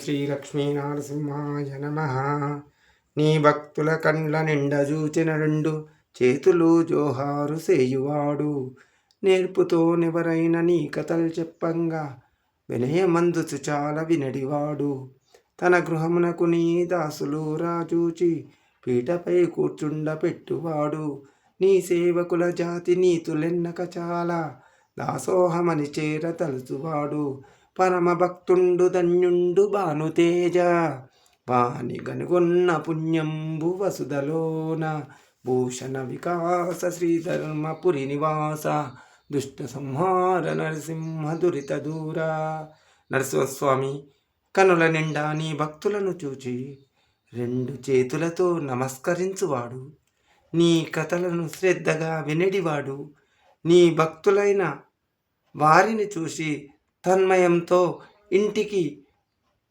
శ్రీ లక్ష్మీ నరసింహాయ నమ. నీ భక్తుల కండ్ల నిండ చూచిన రెండు చేతులు జోహారు సేయువాడు. నేర్పుతో నెవరైన నీ కథలు చెప్పంగా వినయమందుచు చాలా వినడివాడు. తన గృహమునకు నీ దాసులు రాజూచి పీటపై కూర్చుండ పెట్టువాడు నీ సేవకుల జాతి నీతులెన్నక చాలా దాసోహమని చేర తలుచువాడు. పరమభక్తుండు ధన్యుండు భానుతేజ వాణి గనుగొన్న పుణ్యంబు వసుధలోన. భూషణ వికాస శ్రీధర్మపురి నివాస. దుష్ట సంహార నరసింహ దురిత దూర. నరసింహస్వామి కనుల నిండా నీ భక్తులను చూచి రెండు చేతులతో నమస్కరించువాడు. నీ కథలను శ్రద్ధగా వినడివాడు. నీ భక్తులైన వారిని చూసి తన్మయంతో ఇంటికి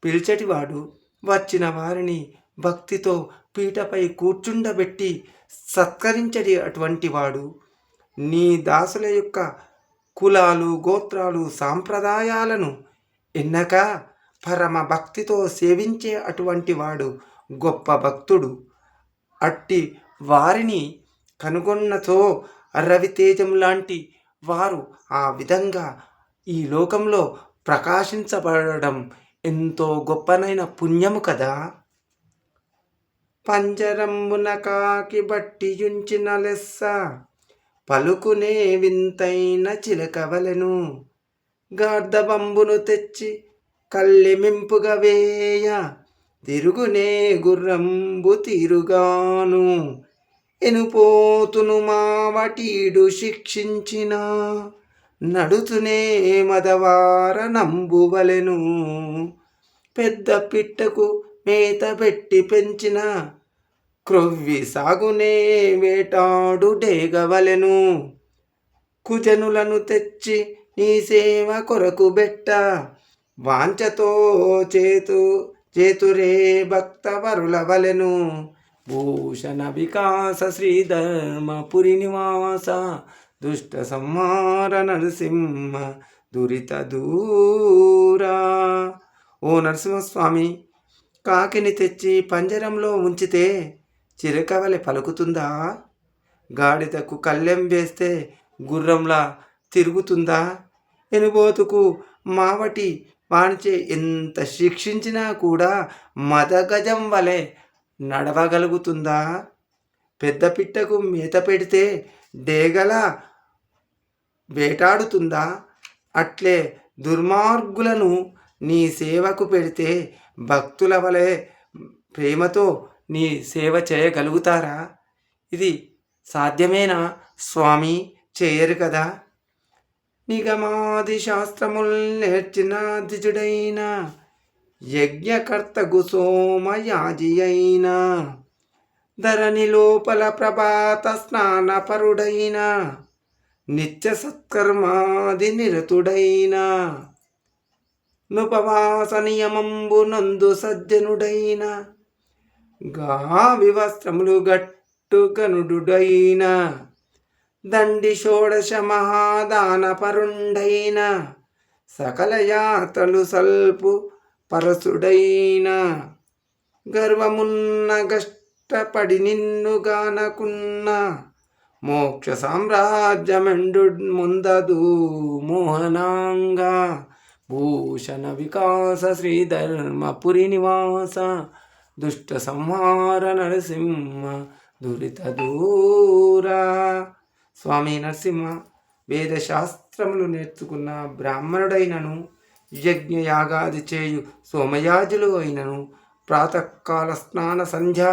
పిలిచటివాడు వచ్చిన వారిని భక్తితో పీటపై కూర్చుండబెట్టి సత్కరించడి అటువంటి వాడు నీ దాసుల యొక్క కులాలు గోత్రాలు సాంప్రదాయాలను ఎన్నక పరమ భక్తితో సేవించే అటువంటి వాడు గొప్ప భక్తుడు. అట్టి వారిని కనుగొన్నతో రవితేజం లాంటి వారు ఆ విధంగా ఈ లోకంలో ప్రకాశించబడడం ఎంతో గొప్పనైన పుణ్యము కదా? పంజరమ్మున కాకి బట్టియుంచిన లెస్స పలుకునే వింతైన చిలకవలెను గార్ధబంబును తెచ్చి కళ్ళెమింపుగా వేయ తిరుగునే గుర్రంబు తీరుగాను. ఎనుపోతును మావటీడు శిక్షించిన నడుతునే మదవార నంబువలెను. పెద్ద పిట్టకు మేత పెట్టి పెంచిన క్రొవ్వి సాగునే వేటాడు డేగవలెను. కుజనులను తెచ్చి నీ సేవ కొరకు బెట్ట. వాంచతో చేతు చేతురే భక్త వరులవలెను భూషణ వికాస శ్రీధర్మపురి నివాస దుష్ట సంహార నరసింహ దురిత దూరా. ఓ నరసింహస్వామి కాకిని తెచ్చి పంజరంలో ఉంచితే చిరకవలి పలుకుతుందా? గాడిదకు కళ్ళెం వేస్తే గుర్రంలా తిరుగుతుందా? ఎనుబోతుకు మావటి వాణిచే ఎంత శిక్షించినా కూడా మదగజం వలె నడవగలుగుతుందా? పెద్ద పిట్టకు మేత పెడితే డేగల వేటాడుతుందా? అట్లే దుర్మార్గులను నీ సేవకు పెడితే భక్తుల వలె ప్రేమతో నీ సేవ చేయగలుగుతారా? ఇది సాధ్యమేనా స్వామి? చేయరు కదా. నిగమాది శాస్త్రముల్ నేర్చిన దిజుడైన యజ్ఞకర్తగు సోమయాజి అయినా ధరణి లోపల ప్రభాత స్నానపరుడైన నిత్య సత్కర్మాది నిరతుడైన నుపవాస నియమంబు నందు సజ్జనుడైన గావి వస్త్రములు గట్టు దండి షోడశ మహాదాన పరుండైన సకల యాత్రలు సల్పు పరసుడైన గర్వమున్న కష్టపడి ఇష్టపడి నిన్ను మోక్ష సామ్రాజ్యమెండు ముందదు మోహనాంగ భూషణ వికాస శ్రీధర్మపురి నివాస దుష్ట సంహార నరసింహ దురిత దూరా. స్వామి నరసింహ వేదశాస్త్రములు నేర్చుకున్న బ్రాహ్మణుడైనను యజ్ఞ యాగాది చేయు సోమయాజులు అయినను ప్రాతకాల స్నాన సంధ్య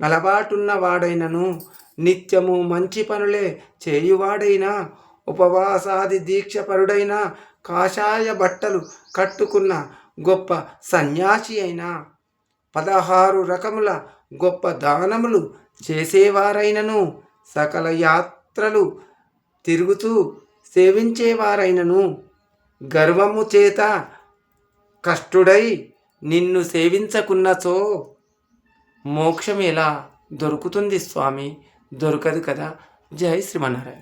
అలవాటున్న వాడైనను నిత్యము మంచి పనులే చేయువాడైనా ఉపవాసాది దీక్షపరుడైన కాషాయ బట్టలు కట్టుకున్న గొప్ప సన్యాసి అయినా పదహారు రకముల గొప్ప దానములు చేసేవారైనను సకల యాత్రలు తిరుగుతూ సేవించేవారైనను. గర్వము చేత కష్టుడై నిన్ను సేవించకున్నచో మోక్షం ఎలా దొరుకుతుంది స్వామి? దొరకదు కదా? జై శ్రీమన్నారాయణ.